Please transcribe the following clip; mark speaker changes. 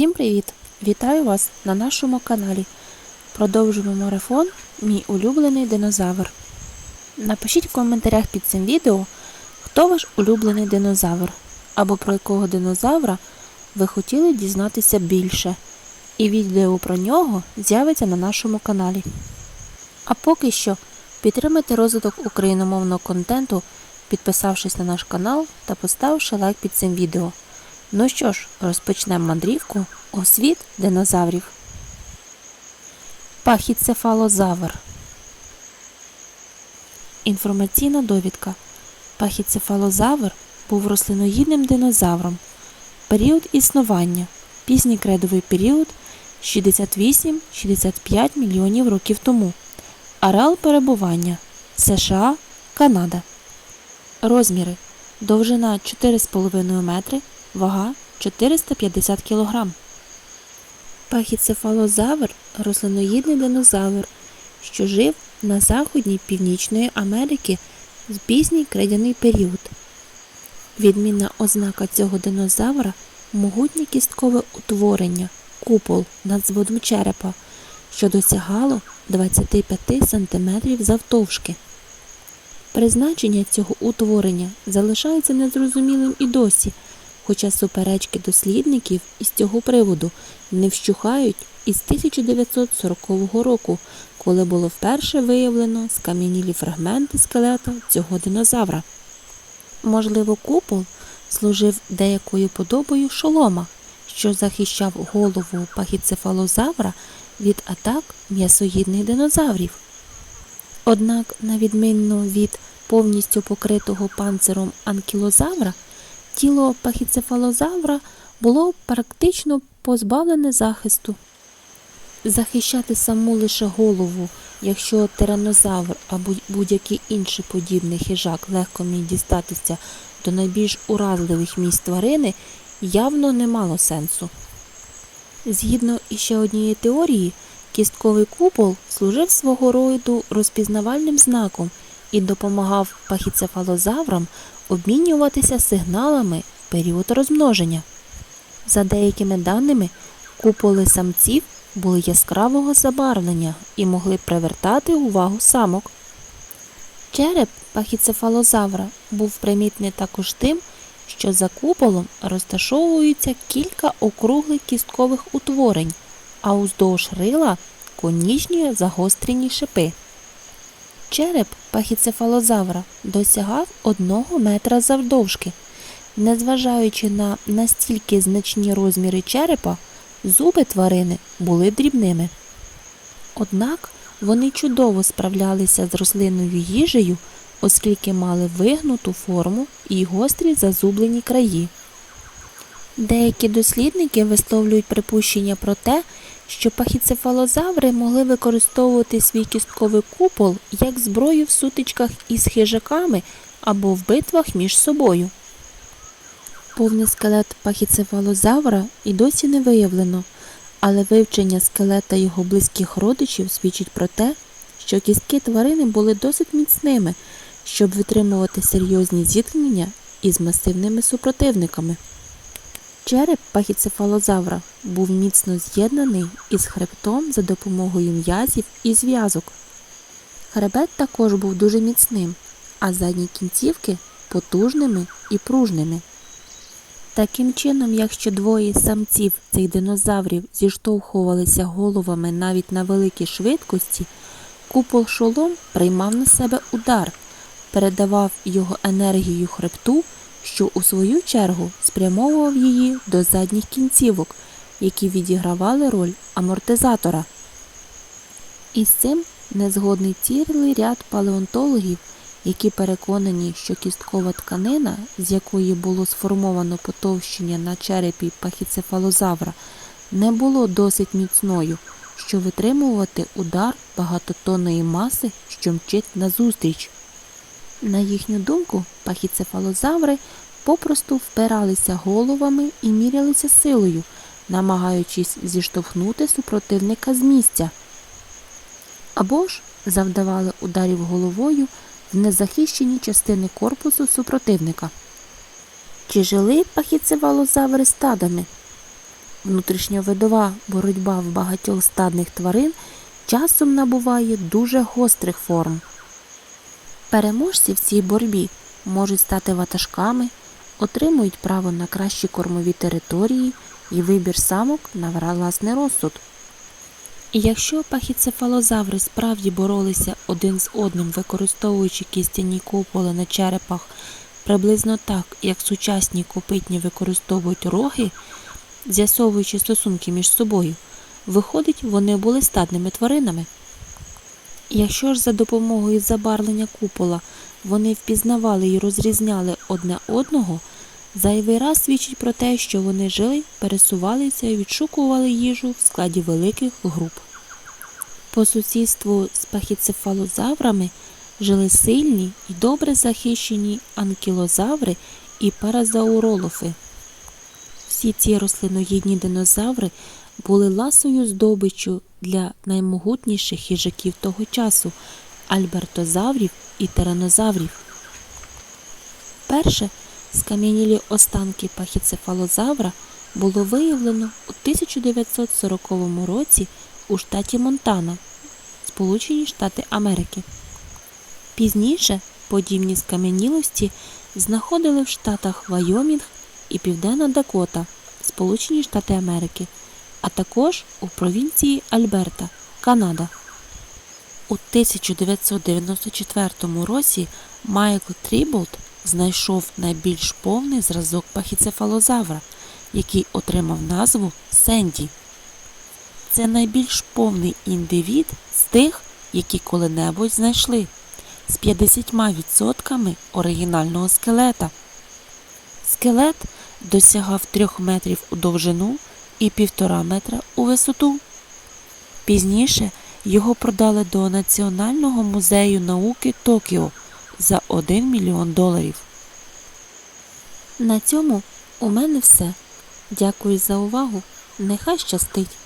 Speaker 1: Всім привіт! Вітаю вас на нашому каналі. Продовжуємо марафон Мій улюблений динозавр. Напишіть в коментарях під цим відео, хто ваш улюблений динозавр, або про якого динозавра ви хотіли дізнатися більше. І відео про нього з'явиться на нашому каналі. А поки що підтримайте розвиток україномовного контенту, підписавшись на наш канал та поставивши лайк під цим відео. Ну що ж, розпочнемо мандрівку у світ динозаврів. Пахіцефалозавр. Інформаційна довідка. Пахіцефалозавр був рослиноїдним динозавром. Період існування. Пізній кредовий період 68-65 мільйонів років тому. Ареал перебування США, Канада. Розміри. Довжина 4,5 метри, вага 450 кг. Пахіцефалозавр рослиноїдний динозавр, що жив на заході Північної Америки в пізній кредяний період. Відмінна ознака цього динозавра могутнє кісткове утворення, купол над зводом черепа, що досягало 25 см завтовшки. Призначення цього утворення залишається незрозумілим і досі, хоча суперечки дослідників із цього приводу не вщухають із 1940 року, коли було вперше виявлено скам'янілі фрагменти скелета цього динозавра. Можливо, купол служив деякою подобою шолома, що захищав голову пахіцефалозавра від атак м'ясоїдних динозаврів. Однак, на відміну від повністю покритого панциром анкілозавра, тіло пахіцефалозавра було практично позбавлене захисту. Захищати саму лише голову, якщо тиранозавр або будь-який інший подібний хижак легко міг дістатися до найбільш уразливих місць тварини, явно не мало сенсу. Згідно іще однієї теорії, кістковий купол служив свого роду розпізнавальним знаком і допомагав пахіцефалозаврам обмінюватися сигналами в період розмноження. За деякими даними, куполи самців були яскравого забарвлення і могли привертати увагу самок. Череп пахіцефалозавра був примітний також тим, що за куполом розташовуються кілька округлих кісткових утворень, а уздовж рила конічні загострені шипи. Череп пахіцефалозавра досягав одного метра завдовжки. Незважаючи на настільки значні розміри черепа, зуби тварини були дрібними. Однак вони чудово справлялися з рослинною їжею, оскільки мали вигнуту форму і гострі зазублені краї. Деякі дослідники висловлюють припущення про те, що пахіцефалозаври могли використовувати свій кістковий купол як зброю в сутичках із хижаками або в битвах між собою. Повний скелет пахіцефалозавра і досі не виявлено, але вивчення скелета його близьких родичів свідчить про те, що кістки тварини були досить міцними, щоб витримувати серйозні зіткнення із масивними супротивниками. Череп пахіцефалозавра був міцно з'єднаний із хребтом за допомогою м'язів і зв'язок. Хребет також був дуже міцним, а задні кінцівки потужними і пружними. Таким чином, якщо двоє самців цих динозаврів зіштовхувалися головами навіть на великій швидкості, купол шолом приймав на себе удар, передавав його енергію хребту, що у свою чергу спрямовував її до задніх кінцівок, які відігравали роль амортизатора. Із цим незгодний цілий ряд палеонтологів, які переконані, що кісткова тканина, з якої було сформовано потовщення на черепі пахіцефалозавра, не було досить міцною, щоб витримувати удар багатотонної маси, що мчить назустріч. На їхню думку, пахіцефалозаври попросту впиралися головами і мірялися силою, намагаючись зіштовхнути супротивника з місця. Або ж завдавали ударів головою в незахищені частини корпусу супротивника. Чи жили пахіцефалозаври стадами? внутрішньовидова боротьба в багатьох стадних тварин часом набуває дуже гострих форм. Переможці в цій боротьбі можуть стати ватажками, отримують право на кращі кормові території і вибір самок на власний розсуд. І якщо пахіцефалозаври справді боролися один з одним, використовуючи кістяні куполи на черепах приблизно так, як сучасні копитні використовують роги, з'ясовуючи стосунки між собою, виходить, вони були статними тваринами. Якщо ж за допомогою забарвлення купола вони впізнавали і розрізняли одне одного, зайвий раз свідчить про те, що вони жили, пересувалися і відшукували їжу в складі великих груп. По сусідству з пахіцефалозаврами жили сильні і добре захищені анкілозаври і паразауролофи. Всі ці рослиноїдні динозаври були ласою здобиччю для наймогутніших їжаків того часу альбертозаврів і тиранозаврів. Перше скам'янілі останки пахіцефалозавра було виявлено у 1940 році у штаті Монтана, Сполучені Штати Америки. Пізніше подібні скам'янілості знаходили в штатах Вайомінг і Південна Дакота, Сполучені Штати Америки, а також у провінції Альберта, Канада. У 1994 році Майкл Тріболт знайшов найбільш повний зразок пахіцефалозавра, який отримав назву Сенді. Це найбільш повний індивід з тих, які коли-небудь знайшли, з 50% оригінального скелета. Скелет досягав 3 метрів у довжину і 1,5 метра у висоту. Пізніше його продали до Національного музею науки Токіо за 1 мільйон доларів. На цьому у мене все. Дякую за увагу. Нехай щастить!